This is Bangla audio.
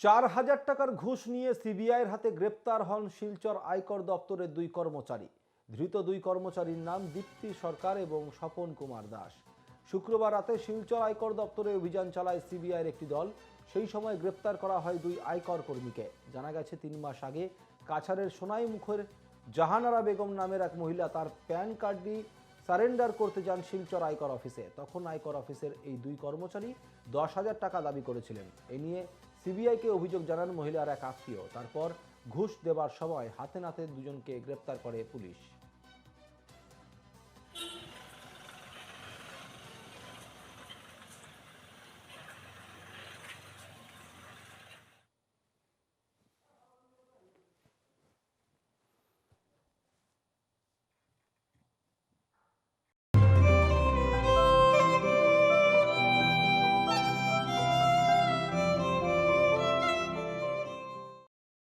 চার হাজার টাকার ঘুষ নিয়ে সিবিআইয়ের হাতে গ্রেপ্তার হন শিলচর আয়কর দপ্তরের দুই কর্মচারী। ধৃত দুই কর্মচারীর নাম দীপ্তি সরকার এবং স্বপন কুমার দাস। শুক্রবার রাতে শিলচর আয়কর দপ্তরে অভিযান চালায় সিবিআইয়ের একটি দল। সেই সময় গ্রেপ্তার করা হয় দুই আয়কর কর্মীকে। জানা গেছে, তিন মাস আগে কাছাড়ের সোনাই মুখের জাহানারা বেগম নামের এক মহিলা তার প্যান কার্ডটি সারেন্ডার করতে যান শিলচর আয়কর অফিসে। তখন আয়কর অফিসের এই দুই কর্মচারী দশ হাজার টাকা দাবি করেছিলেন। এ নিয়ে সিবিআইকে অভিযোগ জানান মহিলার এক আত্মীয়। তারপর ঘুষ দেবার সময় হাতে নাতে দুজনকে গ্রেপ্তার করে পুলিশ।